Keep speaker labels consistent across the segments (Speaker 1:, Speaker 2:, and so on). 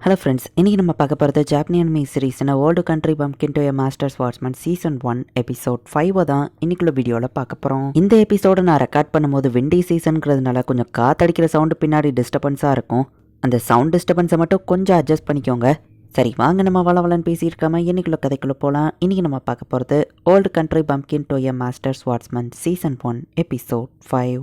Speaker 1: Hello friends இன்றைக்கி நம்ம பார்க்க போகிறது ஜாப்பனியன் மீ சீரீஸ்னு old country pumpkin to masters watchman season one episode five தான் இன்னைக்குள்ள வீடியோவில் பார்க்க போகிறோம் இந்த எபிசோடை நான் ரெக்கார்ட் பண்ணும்போது விண்டி சீசனுங்கிறதுனால கொஞ்சம் காத்தடிக்கிற சவுண்டு பின்னாடி டிஸ்டர்பன்ஸாக இருக்கும். அந்த சவுண்ட் டிஸ்டர்பன்ஸை மட்டும் கொஞ்சம் அட்ஜஸ்ட் பண்ணிக்கோங்க. சரி வாங்க நம்ம வளவலன் பேசியிருக்காம இன்னைக்குள்ள கதைக்குள்ளே போகலாம் இன்றைக்கி நம்ம பார்க்க போகிறது old country pumpkin to masters watchman season one episode five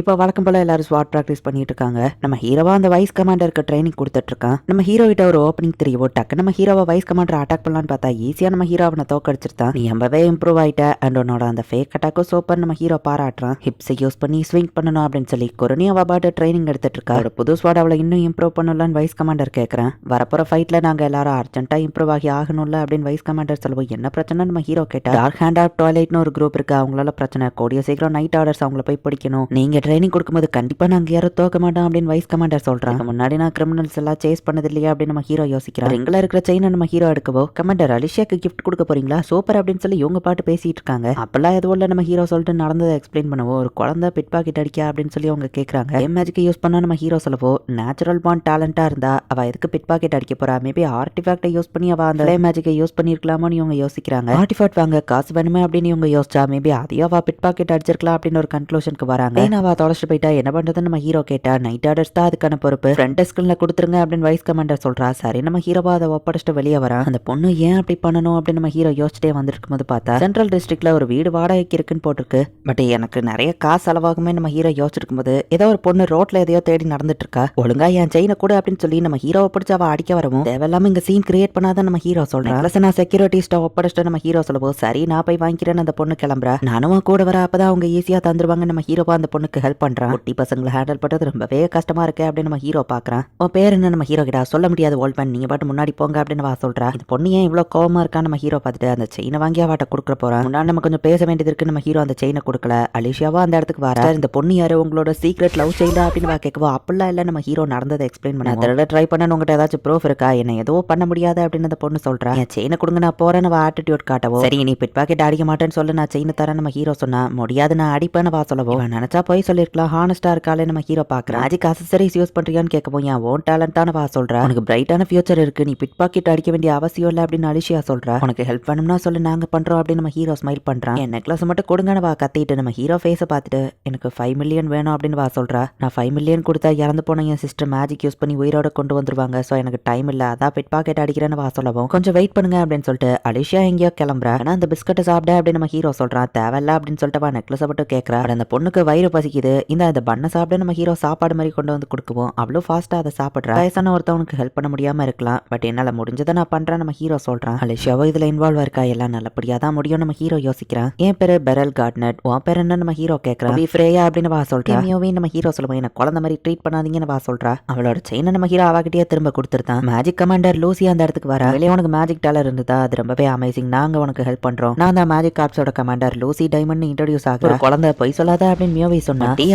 Speaker 1: இப்போ வழக்கம் போல எல்லாரும் ஸ்வாட் ப்ராக்டிஸ் பண்ணிட்டு இருக்காங்க நம்ம ஹீரோவா அந்த வைஸ் கமாண்டருக்கு ட்ரைனிங் கொடுத்துட்டு இருக்கான் நம்ம ஹீரோ கிட்ட ஒரு ஓப்பனிங் தெரியவோ டக்கு நம்ம ஹீரோவை வைஸ் கமாண்டர் அட்டாக் பண்ணலான்னு பார்த்தா ஈஸியா நம்ம ஹீரோ அவனை தோக்கடிச்சிருந்தான் நீ ரொம்பவே இம்ப்ரூவ் ஆயிட்ட. அண்ட் உன்னோட அந்த ஃபேக் அட்டாக்கும் சூப்பர் நம்ம ஹீரோ பாராட்டுறான். ஹிப்ஸை யூஸ் பண்ணி ஸ்விங் பண்ணணும் அப்படின்னு சொல்லி கொரோனி அவ பாட்டு ட்ரைனிங் எடுத்துட்டு இருக்கா ஒரு புது ஸ்வாட் அவளை இன்னும் இம்ப்ரூவ் பண்ணலான்னு வைஸ் கமாண்டர் கேட்கறேன் வரப்போற ஃபைட்ல நாங்க எல்லாரும் அர்ஜென்ட்டா இம்ப்ரூவ் ஆகி ஆகணும்ல அப்படின்னு வைஸ் கமாண்டர் சொல்லுவோம் என்ன பிரச்சனை? நம்ம ஹீரோ கேட்டா டார்க் ஹேண்ட் ஆஃப் டாய்லெட்னு ஒரு குரூப் இருக்கு. அவங்களால பிரச்சனை. கூடிய சீக்கிரம் நைட் ஆர்டர்ஸ் அவங்கள போய் பிடிக்கணும். நீங்க ட்ரைனிங் கொடுக்கும்போது கண்டிப்பா நாங்க யாரும் தோக்க மாட்டோம் அப்படின்னு வைஸ் கமாண்டர் சொல்றாங்க முன்னாடி நான் கிரிமினல்ஸ் எல்லாம் சேஸ் பண்ணது இல்லையா அப்படின்னு நம்ம ஹீரோ யோசிக்கிறோம் ரிங்கில் இருக்கிற செயினை நம்ம ஹீரோ எடுக்கவோ கமாண்டர் அலிஷியாக்கு கிஃப்ட் கொடுக்க போறீங்களா? சூப்பர் அப்படின்னு சொல்லி இவங்க பாட்டு பேசிட்டு இருக்காங்க. அப்பெல்லாம் எதுவும் இல்லை நம்ம ஹீரோ சொல்லிட்டு நடந்ததை எக்ஸ்பிளைன் பண்ணுவோம். ஒரு குழந்தை பிட் பாக்கெட் அடிக்கா அப்படின்னு சொல்லி அவங்க கேட்கறாங்க கேம் மேஜிக்கை யூஸ் பண்ணா நம்ம ஹீரோ சொல்லவோ நேச்சுரல் பாண்ட் டேலண்டா இருந்தா அவ எதுக்கு பிட் பாக்கெட் அடிக்க போறா? மேபி ஆர்டிஃபேக்டை யூஸ் பண்ணி அவ அந்த மேஜிக்கை யூஸ் பண்ணிருக்கலாமோன்னு இவங்க யோசிக்கிறாங்க. ஆர்டிஃபேக்ட் வாங்க காசு வேணுமே அப்படின்னு இவங்க யோசிச்சா மேபி அதையோ அவ பிட் பாக்கெட் அடிச்சிருக்கலாம் அப்படின்னு ஒரு கன்க்ளூஷனுக்கு வராங்க. ஏன் அவ தொலைச்சிட்டு போயிட்டா. என்ன பண்றதுன்னு நம்ம ஹீரோ கேட்டா நைட் ஆர்டர்ஸ் தான் அதுக்கான பொறுப்பு. ஃப்ரண்ட் டெஸ்க்ல கொடுத்துருங்க அப்படின்னு வைஸ் கமாண்டர் சொல்றா. சரி நம்ம ஹீரோவா அதை ஒப்படைச்சிட்டு வெளியே வரான் அந்த பொண்ணு ஏன் அப்படி பண்ணணும் அப்படின்னு நம்ம ஹீரோ யோசிச்சிட்டே வந்துருக்கும் போது பார்த்தா சென்ட்ரல் டிஸ்ட்ரிக்ட்ல ஒரு வீடு வாடகைக்கு இருக்குன்னு போட்டிருக்கு. பட் எனக்கு நிறைய காசு செலவாகுமே நம்ம ஹீரோ யோசிச்சிருக்கும் போது ஏதோ ஒரு பொண்ணு ரோட்ல எதையோ தேடி நடந்துட்டு இருக்கா ஒழுங்கா என் செயினை கூட அப்படின்னு சொல்லி நம்ம ஹீரோவை பிடிச்சி அவ அடிக்க வரவும் தேவையில்லாம இங்க சீன் கிரியேட் பண்ணாதான் நம்ம ஹீரோ சொல்றேன் அலச நான் செக்யூரிட்டிஸ்ட ஒப்படைச்சிட்டு நம்ம ஹீரோ சொல்லுவோம் சரி நான் போய் வாங்கிக்கிறேன்னு அந்த பொண்ணு கிளம்புறா. நானும் கூட வர அப்பதான் அவங்க ஈஸியா தந்துருவாங்க நம்ம ஹீரோவா அந்த பொண்ணுக்கு ஹெல்ப் பண்றான். குட்டி பசங்களை ஹேண்டில் பண்றது ரொம்பவே கஷ்டமா இருக்கு அப்படின்னு நம்ம ஹீரோ பாக்குறான் உன் பேர் என்ன? நம்ம ஹீரோ கிட்ட சொல்ல முடியாது ஓல்ட் மேன் நீங்க பாட்டு முன்னாடி போங்க அப்படின்னு வா சொல்றா. இந்த பொண்ணு ஏன் இவ்வளவு கோவமா இருக்கா? நம்ம ஹீரோ பார்த்துட்டு அந்த செயினை வாங்கி அவாட்ட கொடுக்க போறான் முன்னாடி நம்ம கொஞ்சம் பேச வேண்டியது இருக்கு நம்ம ஹீரோ அந்த செயினை கொடுக்கல. அலிஷியாவா அந்த இடத்துக்கு வர? இந்த பொண்ணு யாரு? உங்களோட சீக்ரெட் லவ் செயினா அப்படின்னு வா கேட்கவோ அப்படிலாம் இல்ல நம்ம ஹீரோ நடந்ததை எக்ஸ்பிளைன் பண்ண. அதில் ட்ரை பண்ண உங்ககிட்ட ஏதாச்சும் ப்ரூஃப் இருக்கா? என்ன ஏதோ பண்ண முடியாது அப்படின்னு அந்த பொண்ணு சொல்றா. என் செயினை கொடுங்க நான் போறேன். அவ ஆட்டிடியூட் காட்டவோ சரி நீ பிட் பாக்கெட் அடிக்க மாட்டேன்னு சொல்லு. நான் செயினை தரேன் நம்ம ஹீரோ சொன்னா முடியாது நான் அடிப்பேன்னு வா சொல்லவோ. நினைச்சா போய் சொல்லிருக்கலாம். ஹானஸ்டா இருக்காளே நம்ம ஹீரோ பாக்குறேன் மேஜிக் அசசரிஸ் யூஸ் பண்றியான்னு கேட்கவும் என் ஓன் டேலண்டான வா சொல்றா. உனக்கு பிரைட்டான ஃபியூச்சர் இருக்கு. நீ பிட் பாக்கெட் அடிக்க வேண்டிய அவசியம் இல்லை அப்படின்னு அலிஷியா சொல்றா. உனக்கு ஹெல்ப் பண்ணணும்னா சொல்லு நாங்க பண்றோம் அப்படின்னு நம்ம ஹீரோ ஸ்மைல் பண்றான் என் நெக்லஸ் மட்டும் கொடுங்கன்னு வா கத்திட்டு நம்ம ஹீரோ ஃபேஸை பார்த்துட்டு எனக்கு ஃபைவ் மில்லியன் வேணும் அப்படின்னு வா சொல்றா. நான் ஃபைவ் மில்லியன் கொடுத்தா இறந்து போன என் சிஸ்டர் மேஜிக் யூஸ் பண்ணி உயிரோட கொண்டு வந்துருவாங்க. ஸோ எனக்கு டைம் இல்லை. அதான் பிட் பாக்கெட் அடிக்கிறேன்னு வா சொல்லவும். கொஞ்சம் வெயிட் பண்ணுங்க அப்படின்னு சொல்லிட்டு அலிஷியா எங்கேயோ கிளம்புறா. ஆனா அந்த பிஸ்கட்டை சாப்பிட அப்படின்னு நம்ம ஹீரோ சொல்றான் தேவையில்ல அப்படின்னு சொல்லிட்டு வா நெக்லஸை மட்டும் கேட்கறா அந்த பொண்ணுக்கு வயிறு கிடைக்குது இந்த அந்த பண்ணை சாப்பிட நம்ம ஹீரோ சாப்பாடு மாதிரி கொண்டு வந்து கொடுக்குவோம். அவ்வளோ ஃபாஸ்ட்டாக அதை சாப்பிட்றா. வயசான ஒருத்தவனுக்கு ஹெல்ப் பண்ண முடியாம இருக்கலாம். பட் என்னால் முடிஞ்சதை நான் பண்றேன். நம்ம ஹீரோ சொல்றான். அலிஷியாவோ இதுல இன்வால்வ் இருக்கா? எல்லாம் நல்லபடியா தான் முடியும் நம்ம ஹீரோ யோசிக்கிறான். என் பேர் பெரல் கார்ட்னட் உன் பேர் என்ன? நம்ம ஹீரோ கேட்கறான் "பி ஃப்ரேயா அப்படின்னு வா சொல்கிறேன் மியோவே நம்ம ஹீரோ சொல்லுவோம் என்ன குழந்தை மாதிரி ட்ரீட் பண்ணாதீங்கன்னு வா சொல்கிறா அவளோட செயினை நம்ம ஹீரோ அவகிட்டே திரும்ப கொடுத்துருந்தான். மேஜிக் கமாண்டர் லூசி அந்த இடத்துக்கு வர. வெளியே உனக்கு மேஜிக் டாலர் இருந்ததா? அது ரொம்பவே அமேசிங் நாங்கள் உனக்கு ஹெல்ப் பண்றோம். நான் அந்த மேஜிக் கார்ப்ஸோட கமாண்டர் லூசி டைமண்ட் இன்ட்ரடியூஸ் ஆகுற. குழந்தை பொய் சொல்லாத? அப்படின்னு மியோவை சொன்னா. டி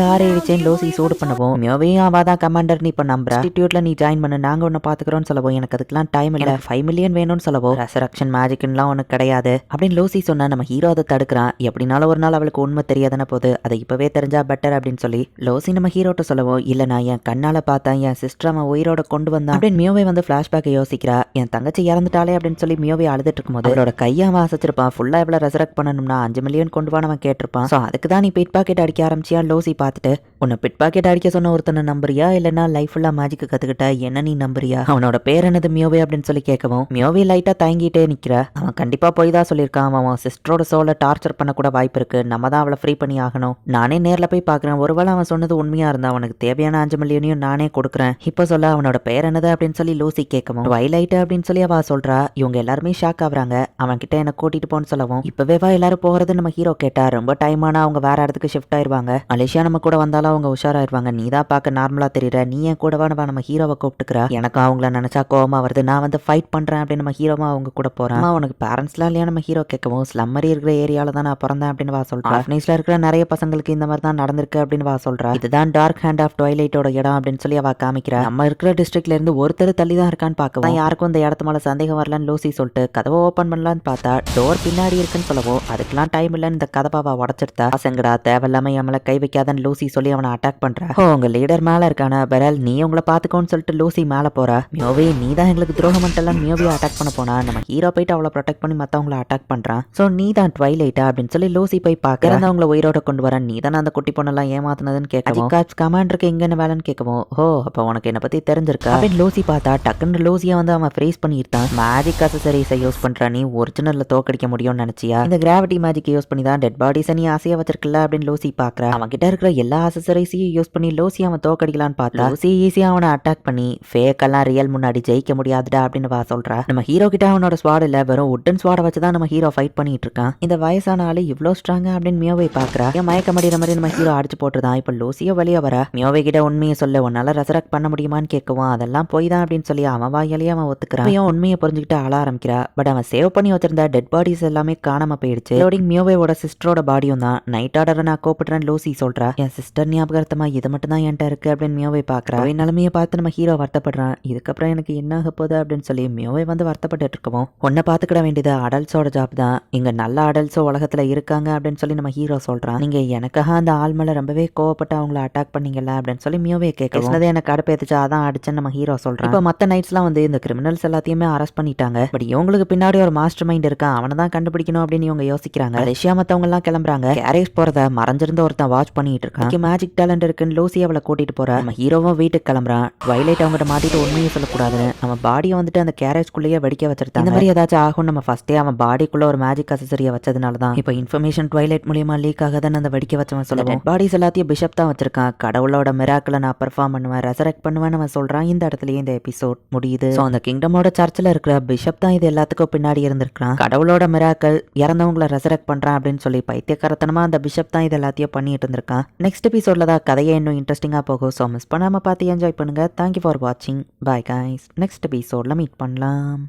Speaker 1: லூசி சூடு பண்ணுவோம். மியோவையும் அவ தான் கமாண்டர் நீ இப்ப நம்புற? இன்ஸ்டிடியூட்ல நீ ஜாயின் பண்ணு. நாங்க உன்னை பாத்துக்கிறோம்னு சொல்லவும் எனக்கு அதுக்கெல்லாம் டைம் இல்ல. ஃபைவ் மில்லியன் வேணும்னு சொல்லவும் ரெசரக்ஷன் மேஜிக்லாம் உனக்கு கிடையாது. அப்படின்னு லூசி சொன்னா நம்ம ஹீரோ அதை தடுக்கிறான். எப்படினாலும் ஒரு நாள் அவளுக்கு உண்மை தெரியாதானே போகுது. அதை இப்பவே தெரிஞ்சா பெட்டர் அப்படின்னு சொல்லி லூசி நம்ம ஹீரோட்ட சொல்லவும் இல்ல நான் என் கண்ணால பார்த்தேன். என் சிஸ்டர் அவன் உயிரோட கொண்டு வந்தான். அப்படின்னு மியோவை வந்து பிளாஷ்பேக்கை யோசிக்கிறா. என் தங்கச்சி இறந்துட்டாலே அப்படின்னு சொல்லி மியோவை அழுதுட்டு இருக்கும்போது அவளோட கையை அவன் அசைச்சிருப்பான். ஃபுல்லா இவ்வளவு ரெசரக்ட் பண்ணணும்னா அஞ்சு மில்லியன் கொண்டு வான்னு அவன் கேட்டிருப்பான். ஸோ அதுக்கு தான் நீ பிட் பாக்கெட் அடிக்க ஆரம்பிச்சியா லோசி பார்த்துட்டு உன்னை பிட் பாக்கெட் அடிக்க சொன்ன ஒருத்தனை நம்புறியா? இல்லைனா லைஃப் ஃபுல்லா மேஜிக் கற்றுக்கிட்ட என்ன நீ நம்புறியா? அவனோட பேர் என்னது மியோவே? அப்படின்னு சொல்லி கேட்கவும் மியோவே லைட்டா தயங்கிட்டே நிக்கிற. அவன் கண்டிப்பா போய் தான் சொல்லியிருக்கான். அவன் அவன் சிஸ்டரோட சோலை டார்ச்சர் பண்ணக்கூட வாய்ப்பு இருக்கு. நம்ம தான் அவளை ஃப்ரீ பண்ணி ஆகணும். நானே நேர்ல போய் பார்க்குறேன். ஒருவேளை அவன் சொன்னது உண்மையா இருந்தா அவனுக்கு தேவையான அஞ்சு மில்லியனையும் நானே கொடுக்குறேன். இப்போ சொல்ல அவனோட பேர் என்னது? அப்படின்னு சொல்லி லூசி கேட்கவும் லைட் அப்படின்னு சொல்லி அவ சொல்றா. இவங்க எல்லாருமே ஷாக் ஆகுறாங்க. அவன் கிட்ட என்ன கூட்டிட்டு போன்னு சொல்லவும் இப்பவே வா எல்லாரும் போறது நம்ம ஹீரோ கேட்டா ரொம்ப டைம் ஆனா அவங்க வேற இடத்துக்கு ஷிஃப்ட் ஆயிருவாங்க. மலேசியா நம்ம கூட வந்தாலும் அவங்க உஷாராயிருவாங்க. நீ தான் பார்க்க நார்மலா தெரியுற. நீ ஏன் கூடவா நம்ம நம்ம ஹீரோவை கூப்பிட்டுக்கிற? எனக்கு அவங்கள நினைச்சா கோவமாக வருது. நான் வந்து ஃபைட் பண்றேன் அப்படின்னு நம்ம ஹீரோமா அவங்க கூட போறேன். உனக்கு பேரண்ட்ஸ்லாம் இல்லையா நம்ம ஹீரோ கேட்கவும்? ஸ்லம்மரி இருக்கிற ஏரியால தான் நான் பிறந்தேன் அப்படின்னு வா சொல்றேன் ஆஃப்னைஸ்ல இருக்கிற நிறைய பசங்களுக்கு இந்த மாதிரி தான் நடந்திருக்கு அப்படின்னு வா சொல்றா. இதுதான் டார்க் ஹேண்ட் ஆஃப் டுவைலைட்டோட இடம் அப்படின்னு சொல்லி அவ காமிக்கிறா. நம்ம இருக்கிற டிஸ்ட்ரிக்ட்ல இருந்து ஒருத்தர் தள்ளி தான் இருக்கான்னு பார்க்கவும். யாருக்கும் இந்த இடத்து மேல சந்தேகம் வரலன்னு லூசி சொல்லிட்டு கதவை ஓபன் பண்ணலான்னு பார்த்தா டோர் பின்னாடி இருக்குன்னு சொல்லவும். அதுக்கெல்லாம் டைம் இல்லைன்னு இந்த கதவை அவ உடச்சிருத்தா. பசங்கடா தேவையில்லாம என் கை வைக்காத முடியாதுன்னு லூசி சொல்லி அவனை அட்டாக் பண்றா. ஓ உங்க லீடர் மேல இருக்கான? பெரல் நீ உங்களை பாத்துக்கோன்னு சொல்லிட்டு லூசி மேல போறா. மியோவே நீ தான் எங்களுக்கு துரோகம் பண்ணிட்டலாம் மியோவியை அட்டாக் பண்ண போனா? நம்ம ஹீரோ போயிட்டு அவளை ப்ரொடெக்ட் பண்ணி மத்தவங்கள அட்டாக் பண்றான். சோ நீ தான் ட்வைலைட்டா அப்படின்னு சொல்லி லூசி போய் பாக்க இறந்தவங்கள உயிரோட கொண்டு வர நீ தானே அந்த குட்டி பொண்ணெல்லாம் ஏமாத்துனதுன்னு கேட்கவும். காட்ஸ் கமாண்டருக்கு எங்க என்ன வேலைன்னு கேட்கவும். ஓ அப்ப உனக்கு என்ன பத்தி தெரிஞ்சிருக்கா? அப்படின்னு லூசி பார்த்தா டக்குன்னு லூசியை வந்து அவன் ஃப்ரேஸ் பண்ணியிருந்தான். மேஜிக் அசசரிஸை யூஸ் பண்ற. நீ ஒரிஜினல்ல தோக்கடிக்க முடியும்னு நினைச்சியா? இந்த கிராவிட்டி மேஜிக் யூஸ் பண்ணி தான் டெட் பாடிஸை நீ ஆசையா வச்சிருக்கல அப்படின்னு லூசி பாக்குற. அவன் கிட்ட இருக்கிற எல்லா அசசரைஸையும் யூஸ் பண்ணி லோசி அவன் தோக்கடிக்கலான்னு பார்த்தா லூசி ஈஸியா அவனை அட்டாக் பண்ணி ஃபேக் எல்லாம் ரியல் முன்னாடி ஜெயிக்க முடியாதுடா அப்படின்னு வா சொல்கிறா நம்ம ஹீரோ கிட்ட அவனோட ஸ்வாட் இல்ல வெறும் உட்டன் ஸ்வாடை வச்சு தான் நம்ம ஹீரோ ஃபைட் பண்ணிட்டு இருக்கான். இந்த வயசான ஆளு இவ்ளோ ஸ்ட்ராங்கா அப்படின்னு மியோவை பாக்குறா. என் மயக்க மடிகிற மாதிரி நம்ம ஹீரோ அடிச்சு போட்டுருதான். இப்போ லூசியோ வெளியே வர. மியோவை கிட்ட உண்மையை சொல்ல உன்னால ரெசரக்ட் பண்ண முடியுமான்னு கேட்கவும் அதெல்லாம் போய் தான் அப்படின்னு சொல்லி அவன் வாயாலேயே அவன் ஒத்துக்கிறான். இவன் உண்மையை புரிஞ்சுக்கிட்டு ஆள ஆரம்பிக்கிறா. பட் அவன் சேவ் பண்ணி வச்சிருந்த டெட் பாடிஸ் எல்லாமே காணாம போயிடுச்சு. மியோவையோட சிஸ்டரோட பாடியும் தான். நைட் ஆர்டரை நான் கூப்பிடுறேன் லூசி சொல்றா என் சிஸ்டர் ஞாபகார்த்தமா இது மட்டும் தான் என்கிட்ட இருக்கு அப்படின்னு மியோவை பாக்குறா. அவன் நிலைமையை பார்த்து நம்ம ஹீரோ வருத்தப்படுறான். இதுக்கப்புறம் எனக்கு என்ன ஆக போகுது அப்படின்னு சொல்லி மியோவை வந்து வருத்தப்பட்டு இருக்கவும் உன்னை பாத்துக்கிட வேண்டியது அடல்ட்ஸோட ஜாப் தான். இங்க நல்ல அடல்ஸோ உலகத்துல இருக்காங்க அப்படின்னு சொல்லி நம்ம ஹீரோ சொல்றான். நீங்க எனக்காக அந்த ஆள் மேல ரொம்பவே கோவப்பட்டு அவங்கள அட்டாக் பண்ணீங்கல்ல அப்படின்னு சொல்லி மியோவே கேட்கறது எனக்கு அடுப்பேத்துச்சு அதான் அடிச்சேன்னு நம்ம ஹீரோ சொல்றான். இப்போ மத்த நைட்ஸ்லாம் வந்து இந்த கிரிமினல்ஸ் எல்லாத்தையுமே அரெஸ்ட் பண்ணிட்டாங்க. பட் இவங்களுக்கு பின்னாடி ஒரு மாஸ்டர் மைண்ட் இருக்கான் அவனை தான் கண்டுபிடிக்கணும் அப்படின்னு இவங்க யோசிக்கிறாங்க. ரஷ்யா மத்தவங்க எல்லாம் கிளம்புறாங்க. கேரேஜ் போறத மறைஞ்சிருந்த ஒருத்தன் வாட்ச் பண்ணிட்டு இருக்கான். மேஜிக் டேலண்ட் இருக்குன்னு லூசி அவளை கூட்டிட்டு போறா. நம்ம ஹீரோவும் வீட்டுக்கு கிளம்புறான் ட்வைலைட் அவங்ககிட்ட மாட்டிட்டு உண்மையை சொல்லக்கூடாதுன்னு. அவன் பாடியை வந்துட்டு அந்த கேரேஜ்குள்ளேயே வெடிக்க வச்சிருக்கான் இந்த மாதிரி ஏதாச்சும் ஆகும் நம்ம ஃபர்ஸ்டே அவன் பாடிக்குள்ள ஒரு மேஜிக் அசசரியை வச்சதுனால தான். இப்போ இன்ஃபர்மேஷன் ட்வைலைட் மூலியமா லீக் ஆகாதுன்னு அந்த வெடிக்க வச்சவன் சொல்லுவான் பாடிஸ் எல்லாத்தையும் பிஷப் தான் வச்சிருக்கான். கடவுளோட மிராக்கில் நான் பெர்ஃபார்ம் பண்ணுவேன் ரெசரெக்ட் பண்ணுவேன்னு அவன் சொல்றான். இந்த இடத்துலயே இந்த எபிசோட் முடியுது. ஸோ அந்த கிங்டமோட சர்ச்சில் இருக்கிற பிஷப் தான் இது எல்லாத்துக்கும் பின்னாடி இருந்திருக்கான் கடவுளோட மிராக்கள் இறந்தவங்களை ரெசரெக்ட் பண்றான் அப்படின்னு சொல்லி பைத்தியக்காரத்தனமா அந்த பிஷப் தான் இது எல்லாத்தையும் பண்ணிட்டு இருந்திருக்கான். நெக்ஸ்ட் எபிசோடில் தான் கதையை இன்னும் இன்ட்ரெஸ்டிங்காக போகும். ஸோ மிஸ் பண்ணாமல் பார்த்து என்ஜாய் பண்ணுங்கள் தேங்க்யூ ஃபார் வாட்சிங் பாய் காய்ஸ் நெக்ஸ்ட் எபிசோடில் மீட் பண்ணலாம்.